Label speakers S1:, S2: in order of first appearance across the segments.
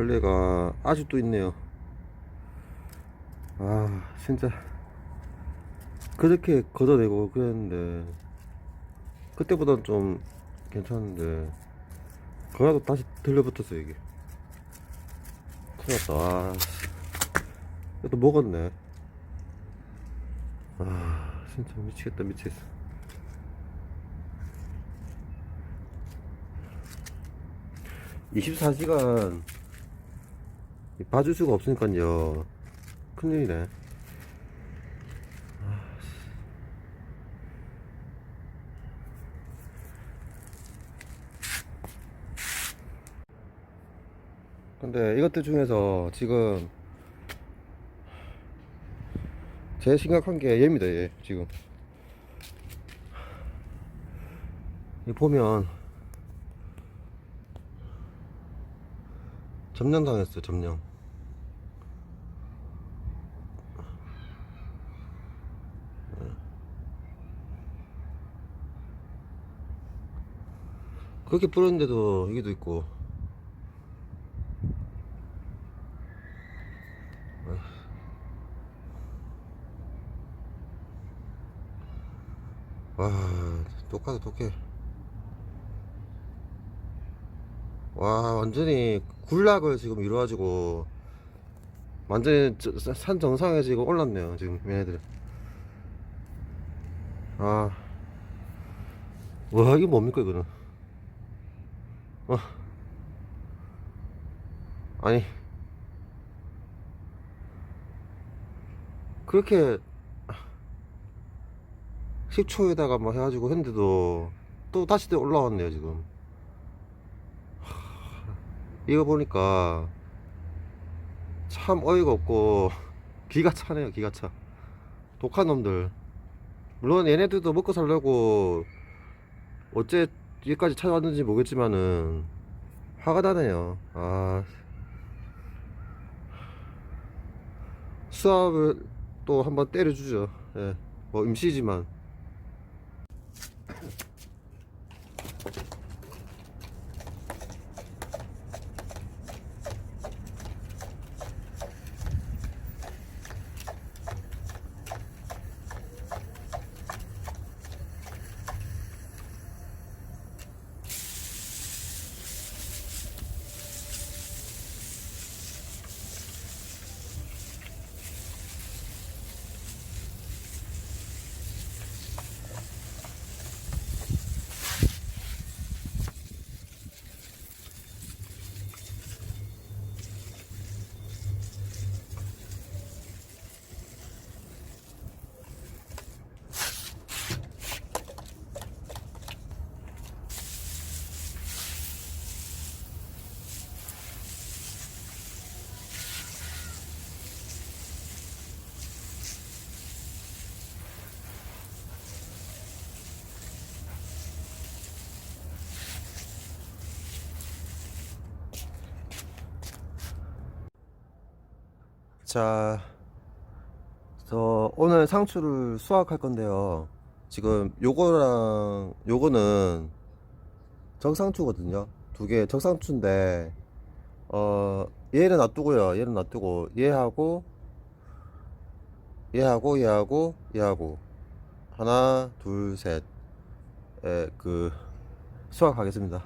S1: 벌레가 아직도 있네요. 아, 진짜. 그렇게 걷어내고 그랬는데, 그때보단 좀 괜찮은데, 그래도 다시 들려붙었어, 이게. 큰일 났다. 아, 또 먹었네. 아, 진짜 미치겠다, 미치겠어. (24시간) 봐줄 수가 없으니까요. 큰일이네. 근데 이것들 중에서 지금 제일 심각한 게 얘입니다 얘 지금. 이 보면 점령 당했어요 점령 그렇게 뿌렸는데도 이게도 있고. 와 똑같아 똑해. 와 완전히 군락을 지금 이루어가지고 완전히 저- 사- 산 정상에 지금 올랐네요 지금 얘네들. 아와 이게 뭡니까 이거는 어. 아니. 그렇게 10초에다가 뭐 해가지고 했는데도 또 다시 또 올라왔네요 지금. 이거 보니까 참 어이가 없고 기가 차네요 기가 차. 독한 놈들. 물론 얘네들도 먹고 살려고 어째 여기까지 찾아왔는지 모르겠지만은 화가 나네요. 아. 수압을 또 한번 때려주죠. 예. 뭐 임시지만 자, 저 오늘 상추를 수확할 건데요. 지금 요거랑 요거는 적상추거든요. 두 개 적상추인데 어 얘는 놔두고요. 얘는 놔두고 얘하고 얘하고 얘하고 얘하고 하나 둘셋 그 수확하겠습니다.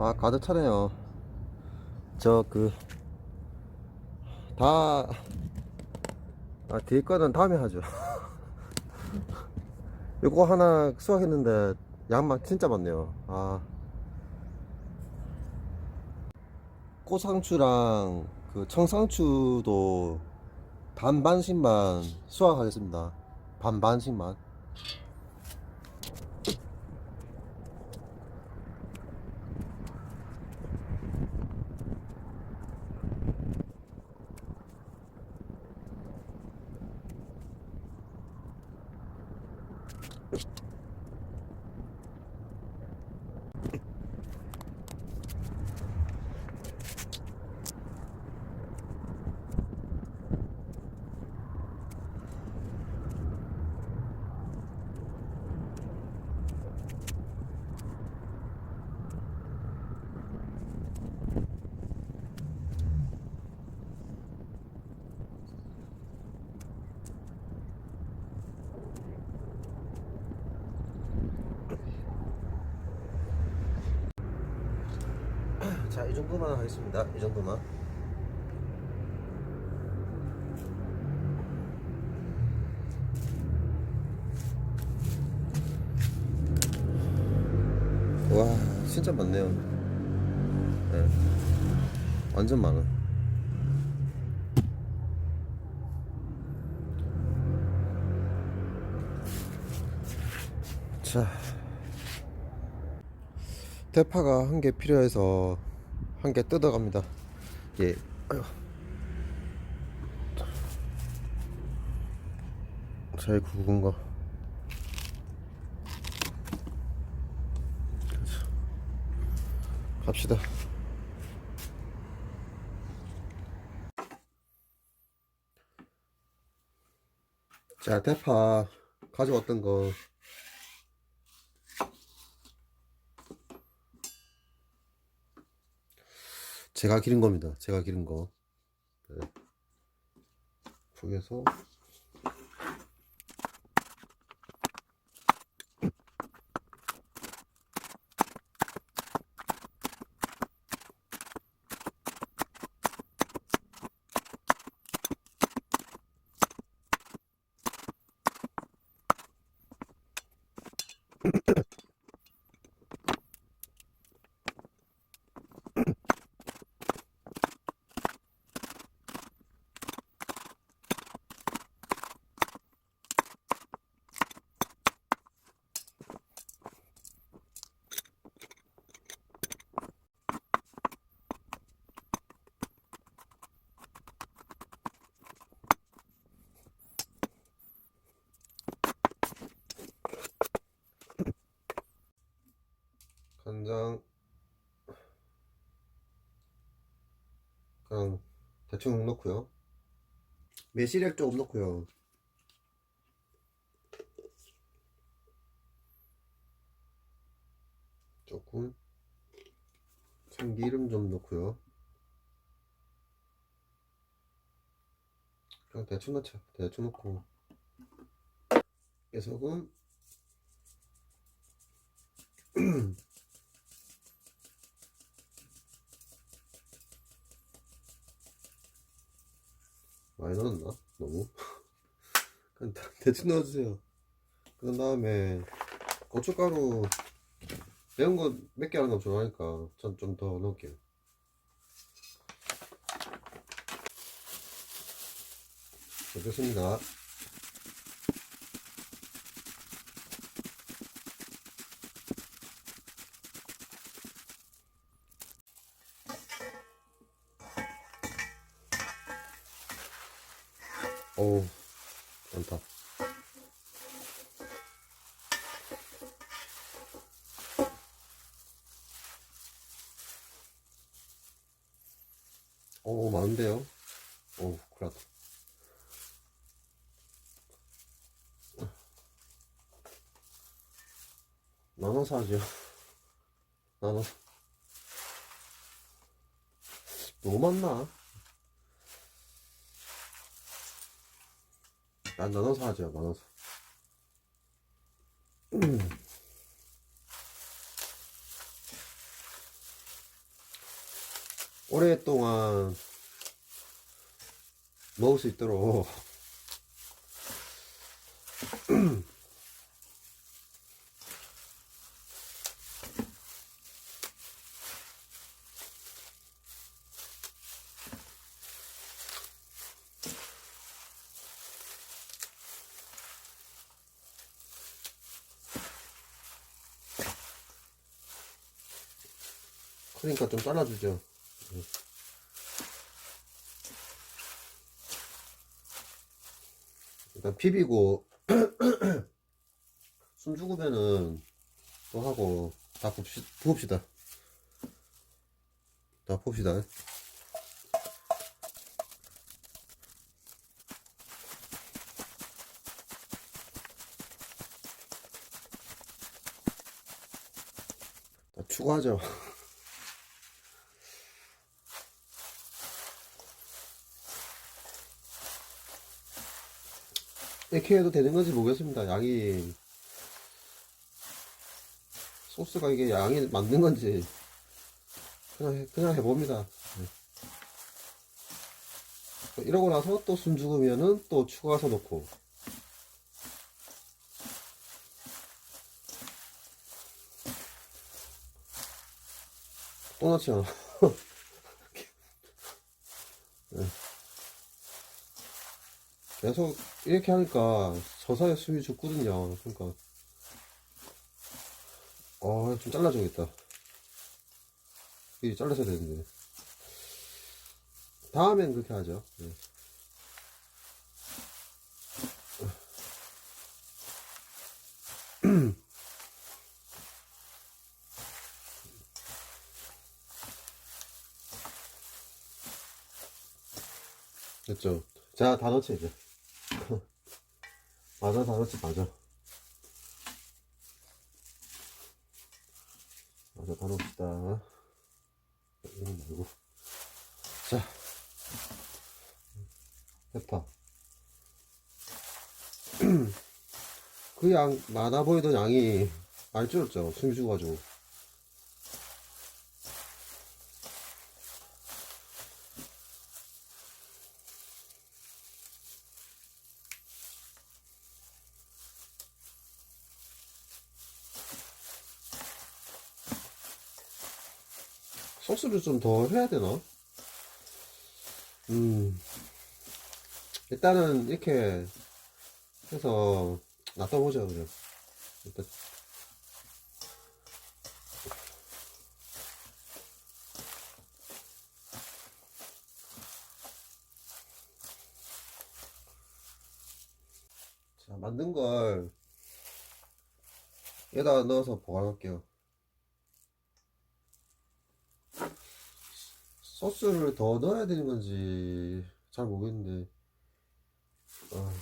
S1: 아 가득 차네요. 저 그 다 아, 뒤에 거는 다음에 하죠. 이거 하나 수확했는데 양만 진짜 많네요. 아. 꽃상추랑 그 청상추도 반반씩만 수확하겠습니다. 반반씩만 자, 이 정도만 하겠습니다. 이 정도만. 와, 진짜 많네요. 네. 완전 많아. 자, 대파가 한 개 필요해서 한 개 뜯어갑니다. 예. 잘 구운 거. 갑시다. 자, 대파 가져왔던 거 제가 기른 겁니다. 제가 기른 거. 네. 북에서 간장 그냥 대충 넣고요. 매실액 조금 넣고요. 조금 참기름 좀 넣고요. 그냥 대충 넣자. 대충 넣고 깨소금 많이 넣었나? 너무? 그냥 다- 대충 넣어주세요. 그 다음에 고춧가루 매운 거 몇 개 하는 거 좋아하니까 전 좀 더 넣을게요. 넣겠습니다. 오, 많은데요? 오, 큰일 났다. 나눠서 하죠. 나눠서. 너무 많나? 난 나눠서 하죠, 나눠서. 오랫동안 먹을 수 있도록 그러니까 좀 잘라주죠. 일단 비비고 숨 죽으면은 또 하고 다 봅시, 부읍시다. 다 봅시다. 다 추가하죠. 이렇게 해도 되는 건지 모르겠습니다. 양이 소스가 이게 양이 맞는 건지 그냥 해, 그냥 해봅니다. 네. 이러고 나서 또 숨 죽으면은 또 추가해서 넣고 또 넣지 않아. 네. 계속 이렇게 하니까 저 사이에 숨이 죽거든요. 그러니까 어, 좀 잘라줘야겠다. 이 잘라서 되는데. 다음엔 그렇게 하죠. 네. 됐죠. 자, 다 넣지, 이제. 맞아, 다 넣지, 맞아. 맞아, 다 넣읍시다. 이건 말고. 자. 대파. 그 양, 많아 보이던 양이 많이 줄었죠. 숨이 죽어가지고. 소스를 좀 더 해야 되나? 음, 일단은 이렇게 해서 놔둬보자, 그래. 일단. 자, 만든 걸 여기다 넣어서 보관할게요. 소스를 더 넣어야 되는 건지 잘 모르겠는데. 아,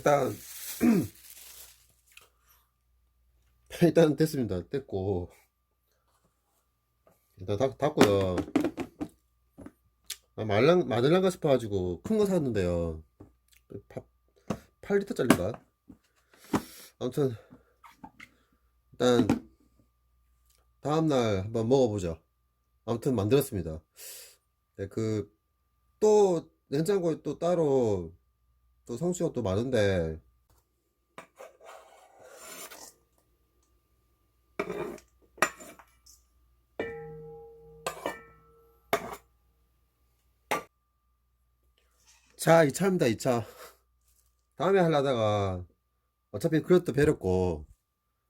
S1: 일단 일단 됐습니다. 됐고 일단 닫, 닫고요. 아, 말랑 마늘랑가 싶어가지고 큰 거 샀는데요. 8리터 짜리인가? 아무튼 일단 다음날 한번 먹어보죠. 아무튼 만들었습니다. 네, 그또 냉장고에 또 따로 또 성수가 또 많은데. 자 2차입니다 2차. 다음에 하려다가 어차피 그릇도 배렸고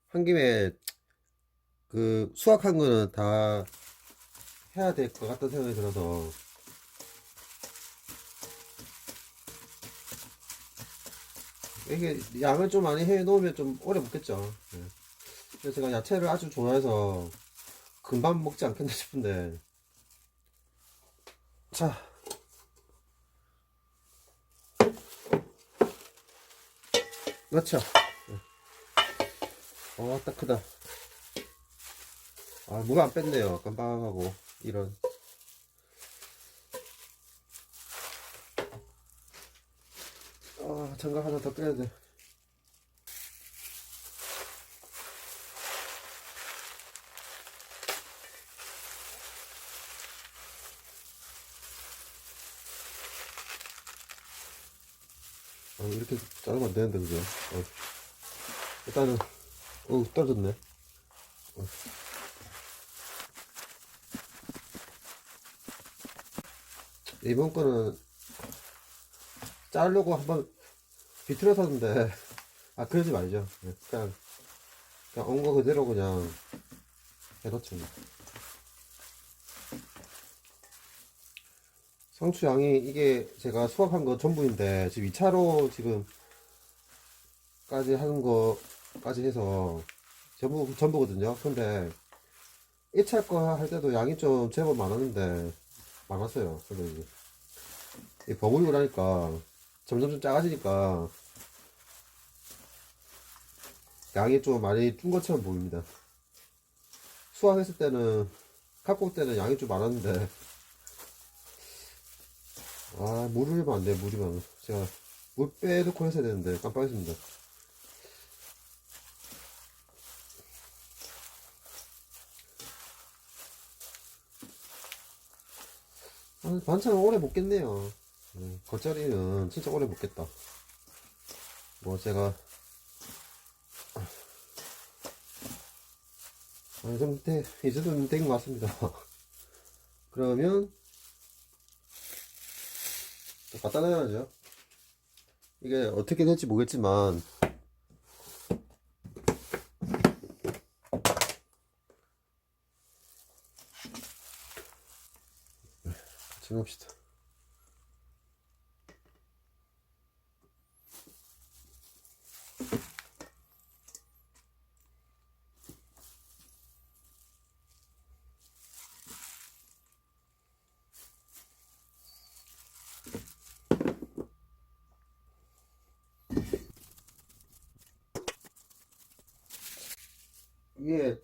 S1: 한 김에 그 수확한 거는 다 해야 될 것 같다는 생각이 들어서 이게 양을 좀 많이 해 놓으면 좀 오래 먹겠죠. 예. 그래서 제가 야채를 아주 좋아해서 금방 먹지 않겠나 싶은데 자 그렇죠. 어, 딱 크다. 아, 무가 안 뺐네요. 깜빡하고, 이런. 아, 장갑 하나 더 빼야 돼. 아, 이렇게 자르면 안 되는데, 그죠? 어. 일단은, 어, 떨어졌네. 어. 이번 거는 자르려고 한번 비틀어섰는데, 아, 그러지 말죠. 네, 그냥, 그냥 온 거 그대로 그냥. 뭐. 상추 양이 이게 제가 수확한 거 전부인데, 지금 2차로 지금 까지 하는 거까지 해서 전부, 전부거든요. 근데 1차 거 할 때도 양이 좀 제법 많았는데, 많았어요. 근데 이제, 이 버무리고 나니까 점점 좀 작아지니까 양이 좀 많이 준 것처럼 보입니다. 수확했을 때는, 올 때는 양이 좀 많았는데, 아, 물이면 안 돼, 물이 면. 제가 물 빼놓고 했어야 되는데, 깜빡했습니다. 아, 반찬은 오래 먹겠네요. 음, 겉절이는 진짜 오래 먹겠다. 뭐, 제가, 아, 좀, 돼, 이제 좀된것 같습니다. 그러면, 또 갖다 놔야죠. 이게 어떻게 될지 모르겠지만, 같이 놉시다. 위에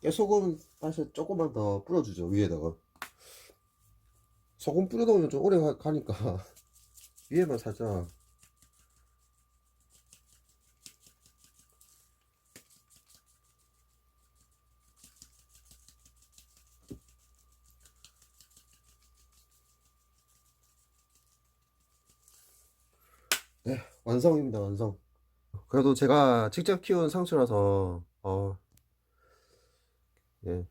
S1: 깨소금 사실 조금만 더 뿌려주죠 위에다가. 소금 뿌려놓으면 좀 오래 가- 가니까 위에만 살짝. 네 완성입니다 완성. 그래도 제가 직접 키운 상추라서 어 예.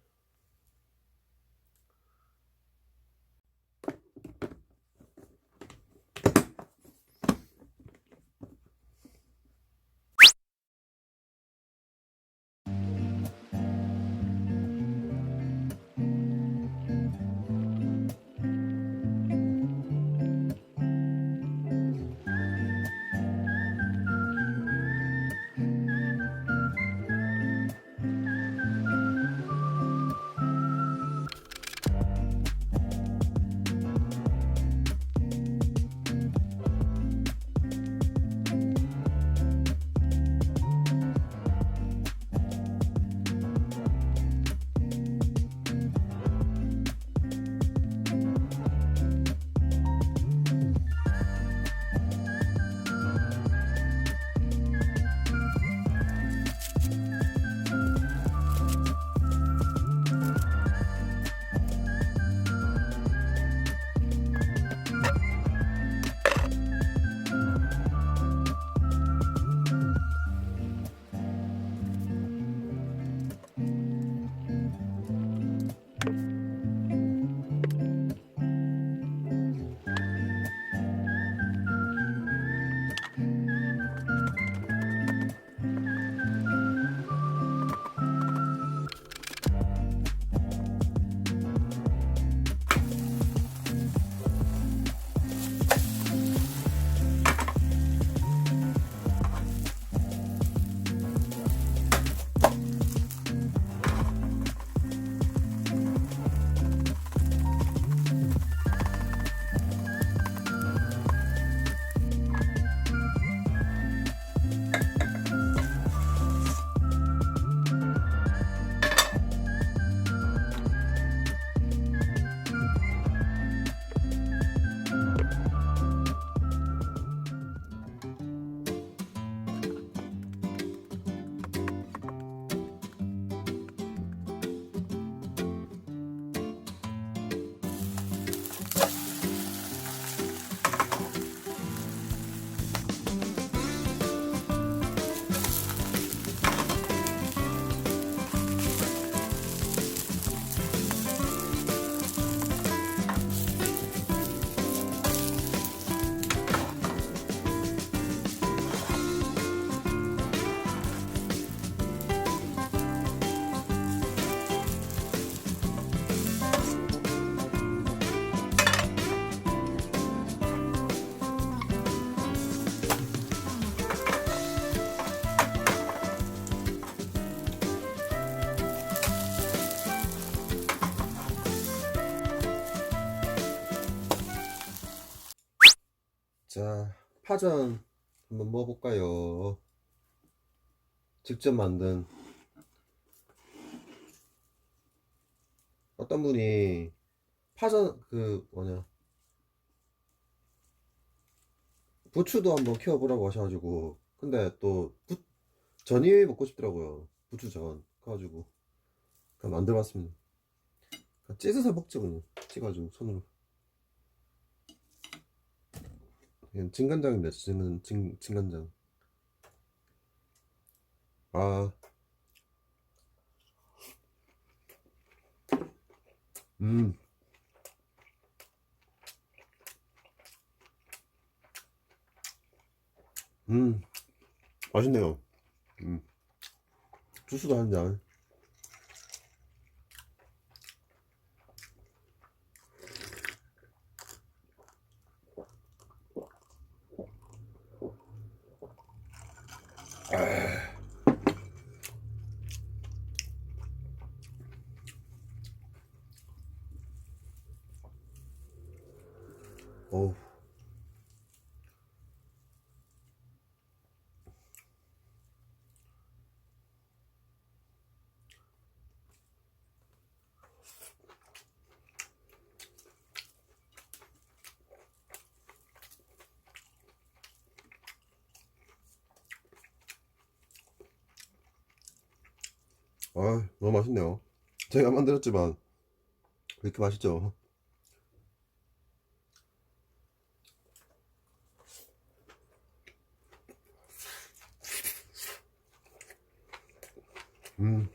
S1: 파전 한번 먹어볼까요? 직접 만든. 어떤 분이 파전 그 뭐냐. 부추도 한번 키워보라고 하셔가지고. 근데 또 부, 전이 먹고 싶더라고요. 부추전 그래가지고. 그냥 만들어봤습니다. 찢어서 먹죠 그냥. 찍어가지고 손으로 그냥 진간장인데 진, 진, 진간장 아 음. 음. 맛있네요. 음. 주스도 한 잔. 어 아, 너무 맛있네요. 제가 만들었지만 왜 이렇게 맛있죠? 음.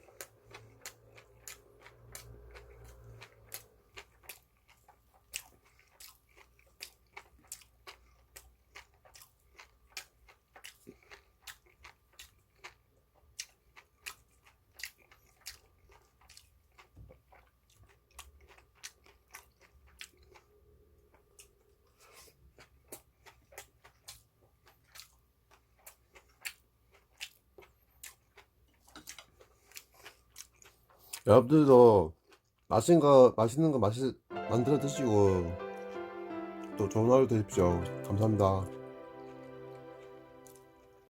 S1: 여러분들도 맛있는 거 맛있는 거 맛있 만들어 드시고 또 좋은 하루 되십시오. 감사합니다.